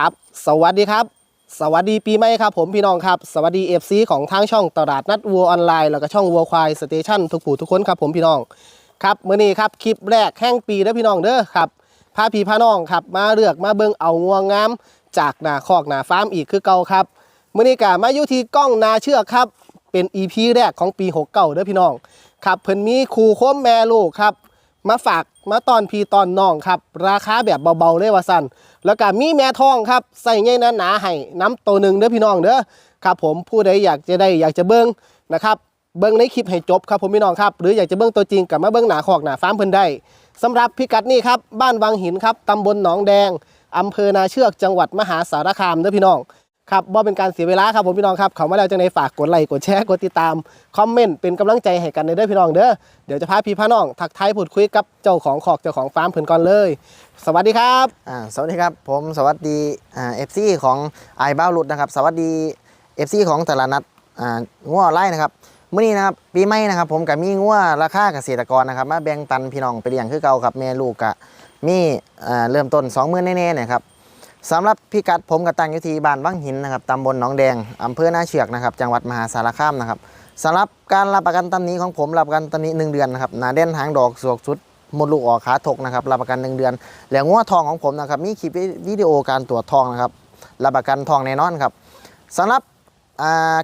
ครับ สวัสดีครับ สวัสดีปีใหม่ครับผมพี่น้องครับ สวัสดีเอฟซีของทางช่องตลาดนัดวัวออนไลน์แล้วก็ช่องวัวควายสเตชันทุกผู้ทุกคนครับผมพี่น้องครับเมื้อนี้ครับคลิปแรกแห่งปีเด้อพี่น้องเด้อครับพาพี่พาน้องครับมาเลือกมาเบิ่งเอางวงงามจากหนาคอกหนาฟาร์มอีกคือเก่าครับเมื้อนี้ก็มาอยู่ที่กล้องนาเชือกครับเป็น EP แรกของปี 69เด้อพี่น้องครับเพิ่นมีคู่โคมแม่ลูกครับ มาฝากมาตอนพีตอนน้องครับ ราคาแบบเบาๆเลยว่าสั่นแล้วก็มีแม่ทองครับใส่ใหญ่หนาให้น้ำตัวหนึ่งเด้อพี่น้องเด้อครับ ผมผู้ใดอยากจะได้อยากจะเบิ้งนะครับเบิ้งในคลิปให้จบครับผมพี่น้องครับหรืออยากจะเบิ้งตัวจริงกับมาเบิ้งหนาคอกหนาฟาร์มเพิ่นได้สำหรับพิกัดนี่ครับบ้านวังหินครับตำบลหนองแดงอำเภอนาเชือกจังหวัดมหาสารคามเด้อพี่น้อง ครับบ่เป็นการเสียเวลาครับผมพี่น้องครับเขามาแล้วจังในฝากกดไลค์กดแชร์กดติดตามคอมเมนต์เป็นกำลังใจให้กันในเด้อพี่น้องเด้อเดี๋ยวจะพาพี่พาน้องทักทายพูดคุยกับเจ้าของขอกเจ้าของฟาร์มเพิ่นก่อนเลย สวัสดีครับอ่าสวัสดีครับ ผมสวัสดีอ่าเอฟซีของไอบ้าลุดนะครับ สวัสดีเอฟซีของตลาดนัดอ่างัวไล่นะครับมื้อนี้นะครับปีใหม่นะครับ ผมกับมีงัวราคาเกษตรกรนะครับ มาแบ่งปันพี่น้องไปเลี้ยงคือเก่าครับแม่ลูกกะมีอ่าเริ่มต้น 20,000แน่ๆนี่ยครับ สำหรับพิกัดผมกับตังยุทีบ้านวังหินนะครับตำบลหนองแดงอำเภอนาเชือกนะครับ จังหวัดมหาสารคามนะครับสำหรับการรับประกันตำหนี้ของผมรับประกันตำหนี้หนึ่งเดือนนะครับหนาเด่นหางดอกสวกสุดหมดลูกออกขาถกนะครับรับประกันหนึ่งเดือน แล้วงัวทองของผมนะครับมีคลิปวิดีโอการตรวจทองนะครับรับประกันทองแน่นอนครับสำหรับ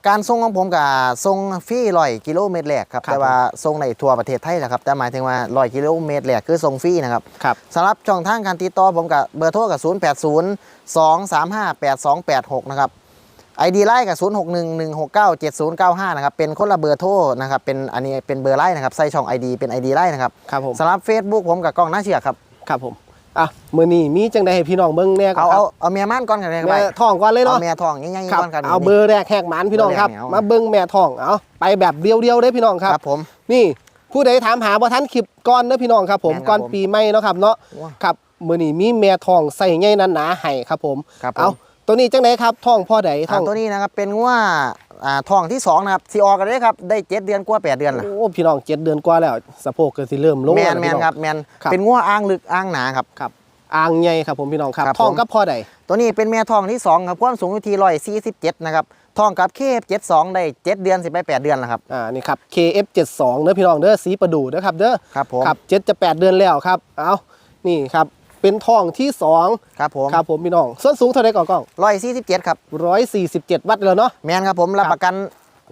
การส่งของผมกับส่งฟรีร้อยกิโลเมตรแรกครับครับ แต่ว่าส่งในทั่วประเทศไทยแหละครับ แต่หมายถึงว่าร้อยกิโลเมตรแรกคือส่งฟรีนะครับครับสำหรับช่องทางการติดต่อผมกับเบอร์โทรกับ 0 8 0 2 3 5 8 2 8 6 นะครับไอดีไลน์กับ 0 6 1 1 6 9 7 0 9 5 นะครับ เป็นคนละเบอร์โทรนะครับ เป็นอันนี้เป็นเบอร์ไลน์นะครับ ใส่ช่อง ID เป็น ID ไลน์นะครับครับผมสำหรับ Facebook ผมกับกล้องหน้าเชือกครับ ครับผม อะมื้อนี้มีจังใดให้พี่น้องเบิ่งแน่ก่อเอานครัเอาบเอาเมียม่านก่อนกันเลยครับแม่ทองก่อนเลยเอาเนาะ เมียทองง่ายครับๆก่อนครับเอาเบอร์แรกแหกหมันพี่น้องครับ เบอร์แรกเนี่ยเอามาเบิ่งแม่ทองเอาไปแบบเดียวๆเด้อพี่น้องครับครับผม นี่ผู้ใดถามหาบ่ทันคลิปก่อนเด้อพี่น้องครับผมแม่นครับก่อนผมปีใหม่เนาะครับเนาะว้าครับมื้อนี้มีแม่ทองใส่ใหญ่หนาๆให้ครับผมครับผม เอาตัวนี้จังไดครับทองพ่อใดทอ่าองตัวนี้นะครับเป็นงัว่า อ่าทองที่สองนะครับสีออกกันเลยครับได้เจ็ดเดือนกว่าแปดเดือนละโอ้พี่น้องเจ็ดเดือนกว่าแล้วสะโพกก็สิเริ่มลงแมแล้วนนะแมพี่นน้องครับแมนครับเป็นงัวอ้างลึกอ้างหนาครับครับอ่างใหญ่ครับผมพี่น้องครับครับทองผมกับพ่อใดตัวนี้เป็นแม่ทองที่สองครับความสูงอยู่ที่ร้อยสี่สิบเจ็ดนะครับทองกับเคฟเจ็ดสองได้เจ็ดเดือนสิบไปแปดเดือนแล้วครับอ่านี่ครับ KF72 เด้อพี่น้องเด้อสีประดูเด้อครับเด้อครับผมครับเจ็ดจะแปดเดือนแล้วครับเอานี่ครับ เป็นทองที่สองครับผมครับผมพี่น้อง ส่วนสูงเท่าไหร่ก่อนกล้องร้อยสี่สิบเจ็ดครับร้อยสี่สิบเจ็ดวัดแล้วเนาะแมนครับผมรับประกัน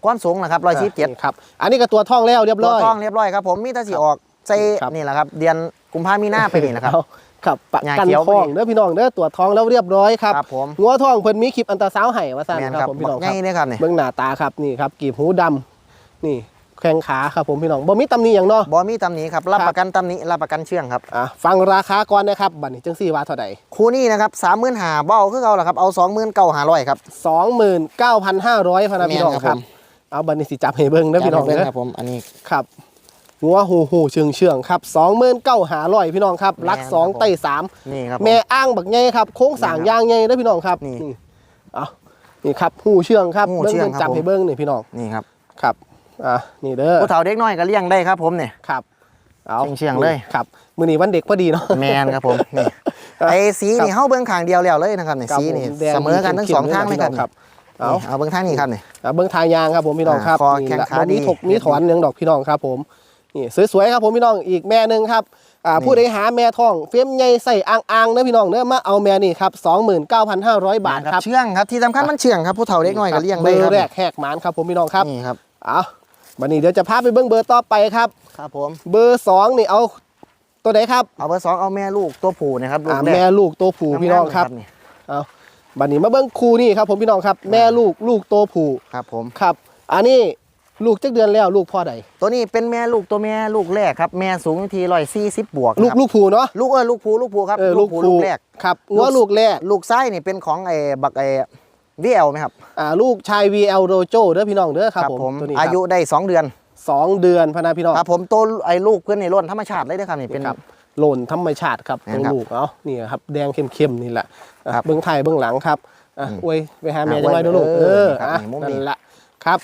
ความสูงนะครับร้อยสี่สิบเจ็ดนี่ครับอันนี้ก็ตัวทองแล้วเรียบตัวร้อยทองเรียบร้อยครับผมมีแต่สีออกใส่ครับนี่แหละครับเดือนกุมภามีนาไปนี่นะครับเอาครับประหญ้ากันเขียวทองพอดีเด้อพี่น้องเด้อตัวจทองแล้วเรียบร้อยครับครับผมงัวทองเพิ่นมีคลิปอันตราซาวด์ให้ว่าซั่นแมนคครัรับบผมพี่น้องคง่ารับยเลยครับนี่เบื้องหน้าตาครับนี่ครับกีบหูดำนี่ แข้งขาครับผมพี่น้องบ่มีตำหนิอย่างเนาะบอมีตำหนิครับรับครับประกันตำหนิรับประกันเชื่องครับอะฟังราคาก่อนนะครับบัดนี้จังซี่ว่าเท่าใดคู่นี้นะครับสามหมื่นหาเบ้าคือเอาละครับเอาสองหมื่นเก้าหาร้อยครับ29,500พะนะพี่น้องแม่นคครัรับบผมเอาบัดนี้สิจับให้เบิ่งเด้อพี่น้องจำให้เด้เบิ่อครับผมอันนี้ครับหัวหูหูเชืองเชืองครับ29,500พี่น้องครับรักแม่นสองครับผมไต่สามนี่ครับผมแม่อ้างบักใหญ่ครับโค้งสร้างนี่ครับยางใหญ่เด้อพี่น้องครับนี่เอานี่ครับหูเชืองครับหูเบิ่งเชืองเบิ่งครับจับผมให้เบิ่งนี่พี่น้องนี่ครับครับ อะนี่เด้อผู้เฒ่าเด็กน้อยก็เลี้ยงได้ครับผมเนี่ยครับเอาเชียงๆเลย ครับมื้อนี้วันเด็กพอดีเนาะแมนครับผมนี่ไอ้สีนี่เฮาเบิ่งข้างเดียวแล้วเลยนะครับนี่ครับสีนี่ผมแดงเสมอกันทั้งสองทางเลยครับครับเอาเอาเอาเบิ่งทางนี้ครับนี่อะเบิ้งทางยางครับผมพี่น้องครับอ่าคอนี่แข้งละขาบ่มีดีถกมีถอนหยังดอกพี่น้องครับผมนี่สวยๆครับผมพี่น้องอีกแม่หนึ่งครับอ่านี่ผู้ใดหาแม่ทองเฟียมใหญ่ใส่อ่างๆเด้อพี่น้องเด้อมาเอาแม่นี่ครับ29,500บาทครับเชื่องครับที่สำคัญมันเชื่องครับผู้เฒ่าเด็กน้อยก็เลี้ยงได้เบคอรับร์แรกแหกหมานครับผมพี่น้องครับนี่ครับเอา วันนี้เดี๋ยวจะพาไปเบิ้งเบอร์ต่อไปครับ ครับผม เบอร์สองนี่เอาตัวไหนครับ เอาเบอร์สองเอาแม่ลูกตัวผู้นะครับลูอ่ากแรกแม่ลูกตัวผู้พี่น้องครับนี่เอาบัดนี้มาเบิ้งคู่นี่ครับ ผมพี่น้องครับ แม่ลูกลูกตัวผู้ครับผมครับ อันนี้ลูกจักเดือนแล้วลูกพ่อใดตัวนี้เป็นแม่ลูกตัวแม่ลูกแรกครับแม่สูงทีร้อยสี่สิบบวกลูกครับลูกผู้เนาะลูกเออลูกผู้ลูกผู้ครับเออลูกผู้ผู้ลูกแรกครับงัวลูกแรก ลูกไส้นี่เป็นของไอ้บักไอ้ วีเอลไหมครับอ่าลูกชาย VL Rojo เด้อพี่น้องเด้อครับผมตัวนี้ครับอายุได้สองเดือนสองเดือนพะนะพี่น้องครับผมตัวไอ้ลูกเพื่อนในร่นธรรมชาติเลยนะครับนี่เป็นครับหล่นธรรมชาติครับแม่ตัวนครับลูกเนาะนี่ครับแดงเข้มๆนี่แหละอะครับเบื้องไทยเบื้องหลังครับอะอืมอวยไปหาแม่อะจังไรอวยเด้อลูกเอเอออครับอะนี่มุมนั่นี้นละครับ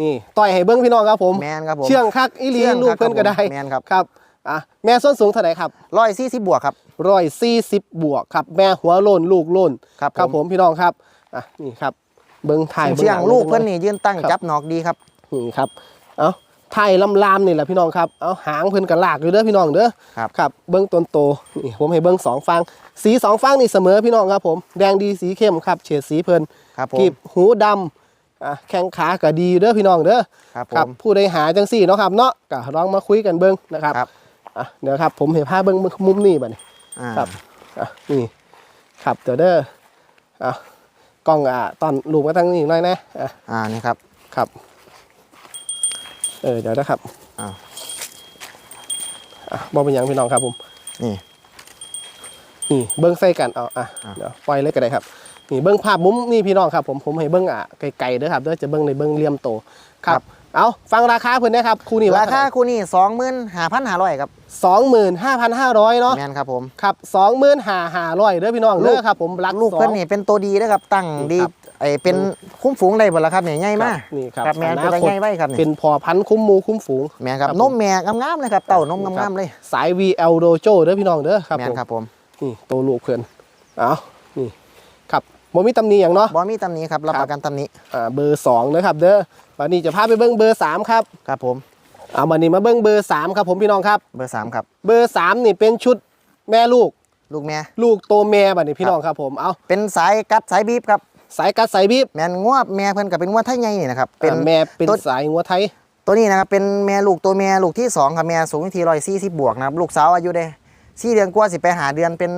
นี่ต่อยให้เบื้องพี่น้องครับผมแมนครับผมเชื่องคักอีหลีเชื่องลูกครับเพิ่นก็ได้แม่นครับครับอะแม่ส้นสูงเท่าไหร่ครับร้อยสี่สิบบวกครับร้อยสี่สิบบวกครับ แม่หัวโลนลูกโลนครับครับผผมมพี่น้องครับ อะนี่ครับ เบิ้งถ่ายเชียงบิ่หลูกเพิ่นบิ่นี่ยืนตั้งครับจับนอกดีครับนี่ครับเอาถ่ายลำลามนี่แหละพี่น้องครับเอาหางเพิ่นกระลากอยู่เด้อพี่น้องเด้อครับครับเบิ้งต้นโตนี่ผมให้เบิ้งสองฟังสีสองฟังนี่เสมอพี่น้องครับผมแดงดีสีเข้มครับ เฉดสีเพิ่นครับผมกีบหูดำอะแข้งขาก็ดีเด้อพี่น้องเด้อครับผครับมผู้ใดหาจังสี่เนาะครับเนาะก็ลองมาคุยกันเบิ้งนะครับครับอะเดี๋ยวครับ ผมเห็นภาพเบิ้งมุมนี่บัดนี้อ่าครับอะนี่ครับเดี๋ยวเด้ออะ กล้องอะตอนลูกมาทางนี้หน่อยนะอะอ่านี่ครับครับ เออเดี๋ยวนะครับอ้าวอะบอกเป็นหยังพี่น้องครับผมนี่นี่เบิ้งใส่กันเอาอะอะเดี๋ยวปล่อยเลยก็ได้ครับ นี่เบิ้งภาพมุมนี่พี่น้องครับผมผมให้เบิ้งอะไกลๆเด้อครับเด้อจะเบิ้งในเบิ้งเหลี่ยมโตครับ เอาฟังราคาเพิ่นนะครับคู่นี้ราคาคู่นี้สองหมื่นห้าพันห้าร้อยครับสองหมื่นห้าพันห้าร้อยเนาะแมนครับผมครับสองหมื่นห้าห้าร้อยเด้อพี่น้องลูเด้กอครับผมรักลูกสอเพิ่นงนี่เป็นตัวดีนะครับตั้งดีครับไอเป็นคุ้มฝูงได้บ่ละครับเนี่ยใหญ่มากนี่ครับครับแมนอเป็นนาตาคตใหญ่ไว้ครับเนี่ยเป็นพอพันธุ์คุ้มหมูคุ้มฝูงแมนครับครับนมแม่งามๆเลยครับเต่านมงามๆเลยสาย VL Dojo เด้อพี่น้องเด้อครับแมผนมครับผมนี่ตัวลูกเพื่อนเอานี่ครั บบ่มีตำหนิอย่างเนาะ บอมีตำหนี้ครับรับครับประกันตำหนี้อ่าเบอร์สองนะครับเด้อวันนี้จะพาไปเบิ้งเบอร์สามครับครับผมเอาวันนี้มาเบิ้งเบอร์สามครับผมพี่น้องครับ เบอร์สามครับ เบอร์สามนี่เป็นชุดแม่ลูก ลูกแม่ ลูกโตแม่บัดนี้พี่น้องครับผม เอาเป็นสายกัดสายบีบครับ สายกัดสายบีบแมนงวบแม่เพิ่นกับเป็นงวดไทยใหญ่นี่นะครับเป็นอ่าแม่เป็นตัวสายงัวไทย ตัวนี้นะครับเป็นแม่ลูกตัวแม่ลูกที่สองครับแม่สูงที่ร้อยสี่สิบบวกนะครับลูกสาวอายุได้สี่เดือนกว่าสิไปหาเดือนเป็น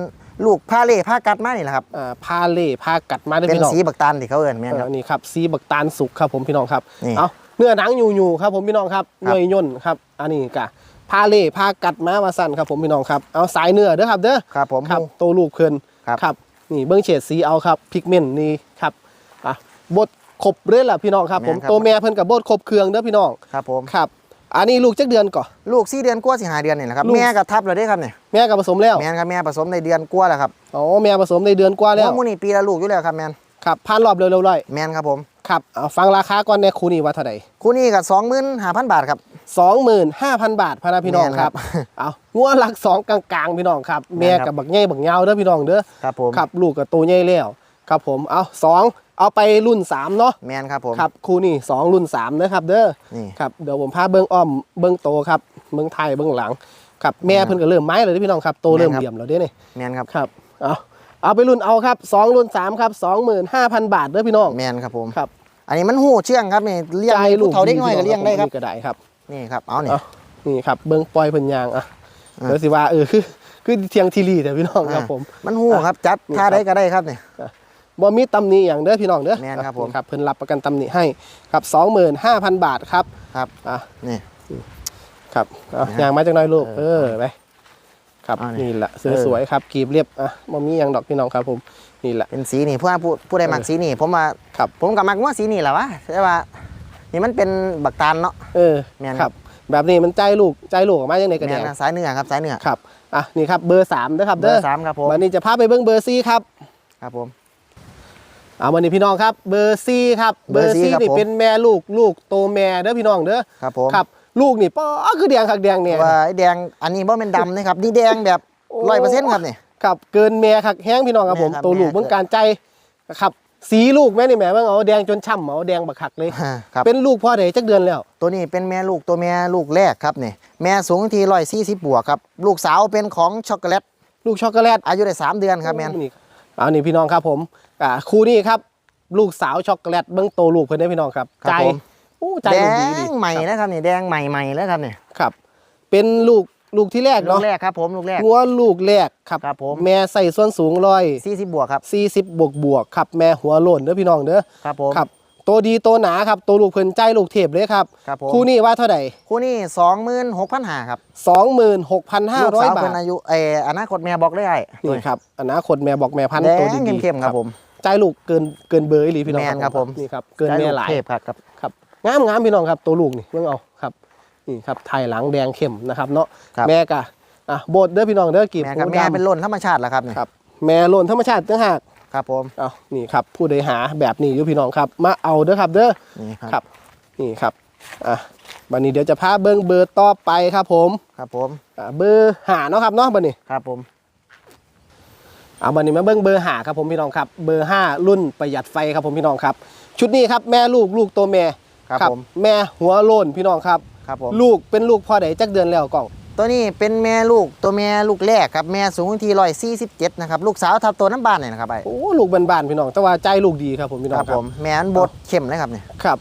ลูกผ้าเล่ผ้ากัดมานี่แหละครับอ่าพาเล่พากัดมาเด้อเป็นพี่น้องสีบักตาลที่เขาเอิ้นแม่นเอครัอบนี่ครับสีบักตาลสุกครับผมพี่น้องครับนี่ เอาเนื้อหนังอยู่อยู่ๆครับผมพี่น้องครับครับเนื้อย่นครับ อันนี้กะพาเล่พากัดมามาสั่นครับผมพี่น้องครับเอาสายเนื้อเด้อครับเด้อ ครับผม ครับตัวลูกเพื่อนครับครับ นี่เบิ้งเฉดสีเอาครับพิกเมนต์นี่ครับอะบดครบเรื่อยล่ะพี่น้องครับ ผมแม่นครับ ตัวแม่เพิ่นกับบดครบเครื่องเด้อพี่น้องครับผม ครับ อันนี้ลูกจักเดือนก่อนลูกสี่เดือนกว่าสิหาเดือนนี่แหละครับลูกแม่ก็ทับแล้วเด้ครับเนี่ยแม่กับผสมแล้วแม่นครับแม่ผสมในเดือนกว่าแล้วครับอ๋อแม่ผสมในเดือนกว่าแล้วหัวหมูนี่ปีละลูกอยู่แล้วครับแม่นครับผ่านรอบเร็วๆร้อยแม่นครับผมครับเอาฟังราคาก่อนในคูนี่ว่าเท่าไหร่คู่นี้ก็สองหมื่นห้าพันบาทครับสองหมื่นห้าพันบาทพะนะพี่น้องแม่นคครัรับบเอางัวหลักสองกลางๆพี่น้องครับแม่แม่นครับกับบักใหญ่บักยาวเด้อพี่น้องเด้อครับผมครับลูกกับตัวใหญ่แล้ว ครับผมเอาสองเอาไปรุ่นสามเนาะแม่นครับผมครับคู่นี่สองรุ่นสามนะครับเด้อนี่ครับเดี๋ยวผมพาเบิ้งอ้อมเบิ้งโตครับเบิ้งไทยเบิ้งหลังครับแม่ครับเพิ่นก็เริ่มไม้เลยเด้อพี่น้องครับโตเริ่มแม่นครับเหลี่ยมแล้วเด้อนี่แม่นครับครับเอาเอาไปรุ่นเอาครับสองรุ่นสามครับสองหมื่นห้าพันบาทเด้อพี่น้องแม่นครับผมครับอันนี้มันหูเชื่องครับนี่เลี้ยงใจลูผู้กเฒ่าเด็กน้อยก็เลี้ยงได้ครับนี่ก็ได้ครับ นี่ครับเอานี่เอานี่ครับเบิ้งปล่อยเพิ่นยางอะอ่าเดี๋ยวสิว่าเออคือคือเทียงทีรีแต่พี่น้องครับผม มันหูครับจัดนี่ท่าครับได้ก็ได้ครับนี่ บ่มีตำหนิอย่างเด้อพี่น้องเด้อแม่นครับผม ครับเพิ่นรับประกันตำหนิให้ครับ25,000 บาทครับครับอะนี่ ครับเอานะยางมาจากหน้อยลูกเอเอออไปครับเอานี่นี่แหละเออ สวยๆครับกีบเรียบอะบ่มีอย่างดอกพี่น้องครับผมนี่แหละ เป็นสีนี่ผู้ผู้ผู้ใดมักสีนี่ผมว่าครับ ผมกับมักว่าสีนี่แหละวะแต่ว่า นี่มันเป็นบักตาลเนาะ เออแม่นคครัรับบแบบนี้มันใจลูกใจลูกออกมาจังได๋ก็แม่แดนงนะสายเนื้อครับสายเนื้อครับอะนี่ครับเบอร์3เด้อครับเบอเด้อร์สามครับผมวันนี้จะพาไปเบิ่งเบอร์4ครับ ครับผม เอาวันนี้พี่น้องครับเบอร์ซีครับเบเบออร์ร์สี่ซีครับนี่ผมเป็นแม่ลูกลูกโตแม่เด้อพี่น้องเด้อครับผมครับลูกนี่ป้อคือแดงคักแดงเนี่ยว่าไอ้แดงอันนี้บ่เป็นดำนะครับนี่แดงแบบโอ้ร้อยเปอร์เซ็นต์ครับนี่ครับเกินแม่คักแห้งพี่น้องครับผมแม่ครับตัวลูกแม่เบิ่งการใจนะครับสีลูกแม่นี่แม่เบิ่งเอาแดงจนช่ำเอาแดงบักคักเลยอ่าครับเป็นลูกพ่อใดจักเดือนแล้ว ตัวนี้เป็นแม่ลูกตัวแม่ลูกแรกครับนี่แม่สูงที่ร้อยสี่สิบบวกครับลูกสาวเป็นของช็อกโกแลต ลูกช็อกโกแลตอายุได้สามเดือนครับแม่นนี่ เอานี่พี่น้องครับผมอ่าคู่นี้ครับ ลูกสาวช็อกโกแลตเบิ่งโตลูกเพิ่นได้อพี่น้องครับครับใจผมอู้ใจแดลูกดีดีงใหม่นะครับนี่แดงใหม่ใหม่แล้วครับนี่ครับ เป็นลูกลูกที่แรกลูเนาะกแรกครับผมลูกแรก งัวลูกแรกครับ ครับผม แม่ใส่ส่วนสูงร้อยสี่สิบบวกครับ40บวกบวกๆครับแม่หัวโล้นเด้อพี่น้องเด้อ ครับผม ครับ ตัวดีตัวหนาครับ ตัวลูกเพิ่นใจลูกเทพเลยครับ ครับผมคู่นี้ว่าเท่าไหร่คู่นี้สองหมื่นหกพันห้าครับ26,500ลูกสาวบาเพิ่ทนอายุเอออนาคตแม่บอกได้ไอ้นี่ครับอนาคตแม่บอกแม่พันธุ์แดตัวดีงๆเข้มๆครับผมใจลูกเกินเกินเบอร์อีหลีพี่น้องแม่นครับผมนี่ครับเกินแม่หลายเทพครับครับครับงามงามพี่น้องครับตัวลูกนี่เบิ่งเอาครับนี่ครับไทยหลังแดงเข้มนะครับเนาะครับแม่กะอะโบดเด้อพี่น้องเด้อกีบแม่ครับหูแม่ดำเป็นล้นธรรมชาติแหละครับนี่ครับ แม่โล้นธรรมชาติต่างหาก ครับผมเอานี่ครับผู้ใดหาแบบนี้อยู่พี่น้องครับ มาเอาเด้อครับเด้อนี่ครับครับนี่ครับอะบันนี้เดี๋ยวจะพาเบิ้งเบอร์ต่อไปครับผมครับผม อะเบอร์หาเนาะครับเนาะบันนี้ ครับผม เอาบันนี้มาเบิ้งเบอร์หาครับผมพี่น้องครับ เบอร์ห้ารุ่นประหยัดไฟครับผมพี่น้องครับ ชุดนี้ครับแม่ลูกลูกตัวแม่ครับผม แม่หัวโลนพี่น้องครับ ครับผม ลูกเป็นลูกพ่อใดจักเดือนแล้วกล่อง ตัวนี้เป็นแม่ลูกตัวแม่ลูกแรกครับแม่สูงที่ร้อยสี่สิบเจ็ดนะครับลูกสาวทับตัวน้ำบานเนี่ยนะครับไอ้โอ้ลูกบานๆพี่น้องแต่ว่าใจลูกดีครับผมพี่น้คองรับครัผบมแม่อันบดเข้มเลยครับเนี่ยครับ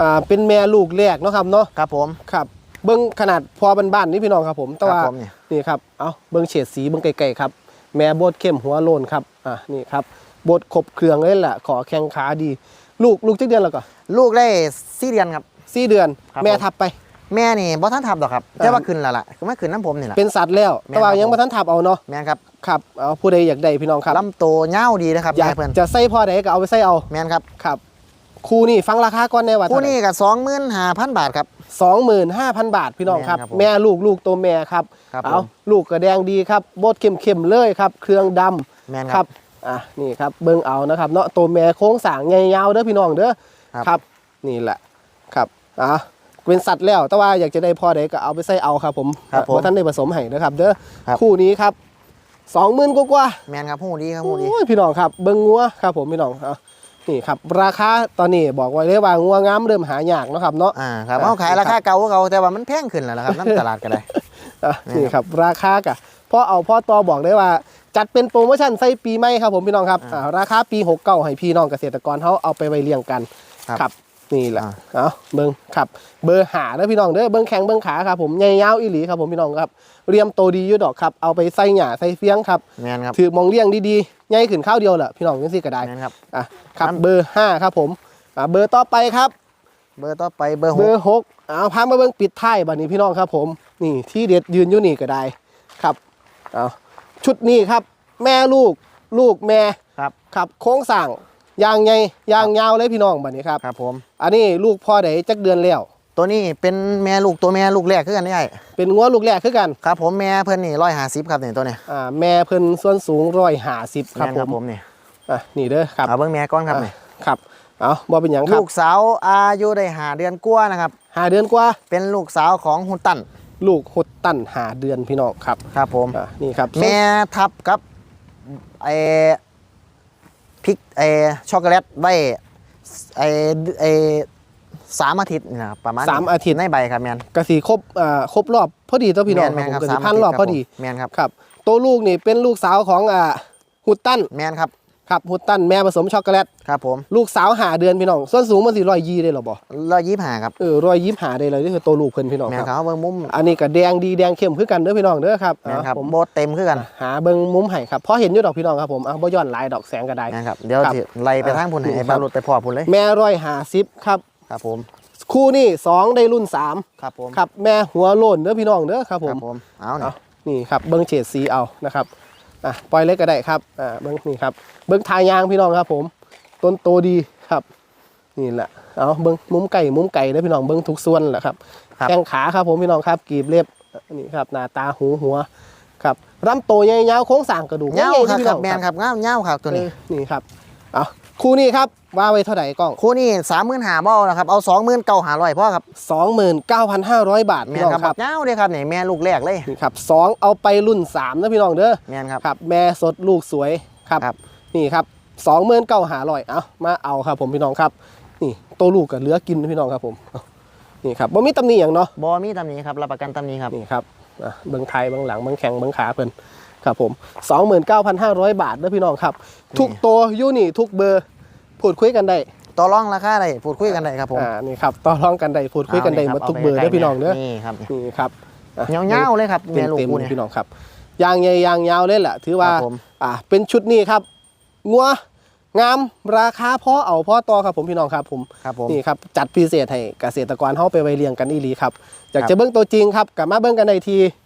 อ่าเป็นแม่ลูกแรกเนาะครับเนาะครับผมครับเบิ้งขนาดพอบานๆนี่พี่น้องครับผมแต่ว่าครับผมเนี่ยนี่ครับเอาเบิ้งเฉดสีเบิ้งไกลๆครับแม่โบดเข้มหัวโลนครับอะนี่ครับโบดครบเครื่องเลยแหละขอแข้งขาดี ลูกลูกจักเดือนแล้วก็ลูกได้สี่เดือนครับสี่เดือนครับแม่ผมทับไป แม่นี่บ่ท่านทับหรอกครับอ่าแต่ว่าขึ้นแล้วล่ะคือไม่ขึ้นน้ำผมนี่แหละเป็นสัตว์แล้วแม่แต่ว่าครับยังผมไม่ทันทับเอาเนาะแม่นครับครับเอาผู้ใดอยากได้พี่น้องครับลำโตเง่าวดีนะครับอยากยายเพิ่นจะใส่พ่อใดก็เอาไปใส่เอาแม่นครับครับคู่นี่ฟังราคาก่อนแน่ว่าคู่นี้กับสองหมื่นห้าพันบาทครับสองหมื่นห้าพันบาทพี่น้องครับ แม่นครับผมแม่ลูกลูกตัวแม่ครับครับเอาผมลูกกระแดงดีครับโบดเข้มๆเลยครับ เครื่องดำแม่นคครัรับบอะนี่ครับเบิ่งเอานะครับเนาะตัวแม่โค้งสร้างใหญ่ยาวเด้อพี่น้องเด้อครับครับนี่แหละครับอะ เป็นสัตว์แล้ว แต่ว่าอยากจะได้พ่อใดก็เอาไปใส่เอาครับผมครับผมว่าท่านได้ผสมให้นะครับ เด้อครับคู่นี้ครับสองหมื่นกว่าๆ แม่นครับหูดีครับหูดี โอ้ยพี่น้องครับเบิ้งงัวครับผมพี่น้องเอานี่ครับ ราคาตอนนี้บอกไว้เลยว่างัวงามเริ่มหายากเนาะครับเนาะ อ่าครับอ่าเอาขายราคาเก่าก็เก่าแต่ว่ามันแพงขึ้นแล้วล่ะครับน้ำตลาดก็ได้ อะนี่นี่ครับราคากะพ่อเอาพ่อตอบอกได้ว่า จัดเป็นโปรโมชั่นใส่ปีใหม่ครับผมพี่น้องครับอ่าราคาปี6เก้าให้พี่น้องเกษตรกรเขาเอาไปไว้เลี้ยงกันครับครับ นี่แหละอ่าเอาเบิ้งครับ เบอร์หาเด้อพี่น้องเด้อเบิ้งแข็งเบิ้งขาครับผมใหญ่ยาวอีหลีครับผมพี่น้องครับเรียมโตดีอยู่ดอกครับเอาไปใส่หญ้าใส่เฟี้ยงครับแม่นครับถือมองเลี้ยงดีๆใหญ่ขึ้นข้าวเดียวแหละพี่น้องยังสิก็ได้แม่นครับอะครับน้ำเบอร์ห้าครับผมอะเบอร์ต่อไปครับ เบอร์ต่อไปเบอร์หเบอกร์หกเอาพามาเบิ่งปิดท้ายบัดนี้พี่น้องครับผมนี่ที่เด็ดยืนอยู่นี่ก็ได้ครับเอาชุดนี้ครับ แม่ลูกลูกแม่ครับครับโค้งสั่ง ยางใหญ่ยางยาวเลยพี่น้องบัดนี้ครับครับผม อันนี้ลูกพ่อใดจักเดือนแล้ว ตัวนี้เป็นแม่ลูกตัวแม่ลูกแรกคือกันนี่ไอ้เป็นงัวลูกแรกคือกัน ครับผมแม่เพิ่นนี่ร้อยห้าสิบครับนี่ตัวนี้อ่าแม่เพิ่นส่วนสูงร้อยหาสิบครับแม่นผครับมผมนี่อะนี่เด้อครับเอาเบิ่งแม่ก้อนครับอะนี่ครับเอาบ่เป็นหยังครัลูบกสาวอายุได้หาเดือนกว่านะครับหาเดือนกว่าเป็นลูกสาวของฮุนตันลูกหดตั้นหาเดือนพี่น้องครับ ครับผมอะนี่ครับ แม่ทับกับไอ้ พริกไอ้ช็อกโกแลตไว้ไอ้ไอ้สามอาทิตย์นี่นะครับประมาณสามอาทิตย์ในใบครับแมนกสีครบอ่าครบรอบพอดีตัวพี่น้องแมนคครัรับบผมกสาสิมพันรอบพอดีแมนครับครับตัวลูกนี่เป็นลูกสาวของอ่าฮุตตันแมนครับ ครับฮุตตันแม่ผสมช็อกโกแลตครับผมลูกสาวหาเดือนพี่น้องส่วนสูงมันสิร้อยยี่ได้หรอบ่ร้อยยี่สิบห้าครับเออร้อยยี่หาได้เลยนี่คือตัวลูกเพิ่นพี่น้องแมคนรับครับเอาเบิ่งมุมอันนี้ก็แดงดีแดงเข้มคือกันเด้อพี่น้องเด้อครับแมนครับอ่าผมโบทเต็มขึ้นกันหาเบิ่งมุมให้ครับเพราะเห็นอยู่ดอกพี่น้องครับผมอะบ่ย้อนหลายดอกแสงก็ได้แมนครับเดี๋ยวครับสิไล่ไปทางพุ่นให้นี่ไอ้ครับบารุดไปพอพุ่นเลย แม่ร้อยหาสิบครับครับผมคู่นี่สองได้รุ่นสามครับผมครับแม่หัวโล้นเด้อพี่น้องเด้อครับผครัมบผมเอาเอาเนี่ยนี่ครับเบิ้งเฉดสีเอานะครับ อะปล่อยเล็กก็ได้ครับอ่าเบิ้งนี่ครับ เบิ้งทายางพี่น้องครับ ผม ต้นโตดีครับนี่แหละเอาเบิ้งมุมไก่มุมไก่นะพี่น้องเบิ้งทุกส่วนแหละครับครับแข้งขาครับผมพี่น้องครับกีบเล็บนี่ครับหน้าตาหูหัวครับลำโตใหญ่ยาวโค้งสร้างกระดูกเงาใหญ่ๆครับพี่คน้รัอบงแมนครับเงาเงาครับตัวนี้เออนี่ครับเอา คู่นี้ครับว่าไว้เท่าไหร่กล้องคู่นี้สามหมื่นหาบ่เอานะครับ เอาสองหมื่นเก้าหาร้อยพ่อครับ29,500บาทแมพี่นน้องครับครับเงาเลยครับนี่แม่ลูกแรกเลยนี่ครับสองเอาไปรุ่นสามนะพี่น้องเด้อแมนครับครับ แม่สดลูกสวยครับครับนี่ครับสองหมื่นเก้าหาลอยเอามาเอาครับผมพี่น้องครับ นี่โตวลูกกับเหลือกินนะพี่น้องครับผมเอานี่ครับบ่มีตำหนิอย่างเนาะบอมีตำหนี้ครับรับประกันตำหนี้ครับนี่ครับอะเบิ้งไทยเบิ้งหลังเบิ้งแข็งเบิ้งขาเพิ่น ครับผม 29,500 บาทเด้อพี่น้องครับ ทุกตัวอยูนี่ทุกเบอร์พูดคุยกันได้ต่อรองราคาได้พูดคุยกันได้ครับผมอ่านี่ครับต่อรองกันได้พูดคุยกันได้หมดทุกเบอร์เด้อพี่น้องเด้อนี่ครับนี่ครับอะเงาๆเลยครับเต็แม่มลูกเต็มกูๆเนี่ยพี่น้องครับยางใหญ่ยางยาวเลยแหละถือว่าครับผมอ่าเป็นชุดนี้ครับงัวงามราคาพอเอาพอต่อครับผมพี่น้องครับผมครับผมนี่ครับจัดพิเศษให้เกษตรกรเฮาไปไว้เลี้ยงกันอีหลีครับอยากครับจะเบิ่งตัวจริงครับกลับมาเบิ่งกันในทีอ่า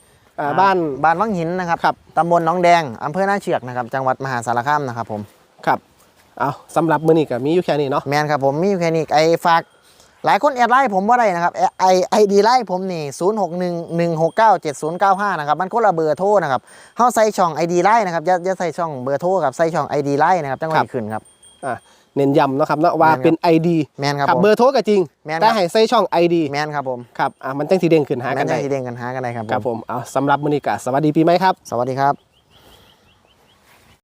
บ้านบ้านวังหินนะครับครับตำบลหนองแดงอำเภอหน้าเชือกนะครับจังหวัดมหาสารคามนะครับผมครับเอาสำหรับมื้อนี้ก็มีอยู่แค่นี้เนาะแมนครับผมมีอยู่แค่นี้ไอ้ฝากหลายคนแอดไลน์ผมว่าได้นะครับไอไอไอดีไลน์ผมนี่0 6 1 1 6 9 7 0 9 5นะครับมันคนละเบอร์โทรนะครับเฮาใส่ช่องไอดีไลน์นะครับอย่าอย่าใส่ช่องเบอร์โทรครับใส่ช่องไอดีไลน์นะครับจังหวะขึ้นครับอ่า เน้นย้ำเนาะครับเนาะว่าแม่นครับเป็น ID แมนครับครับผมเบอร์โทรก็จริงแม่นครับแต่ให้ใส่ช่อง ID แมนครับผมครับอ่ามันจังสิเด้งขึ้นหาแมกันนจะได้สีแดงกันหากันได้ครับผมครับผมเอาสำหรับมื้อนี้ก็สวัสดีปีใหม่ครับ สวัสดีครับ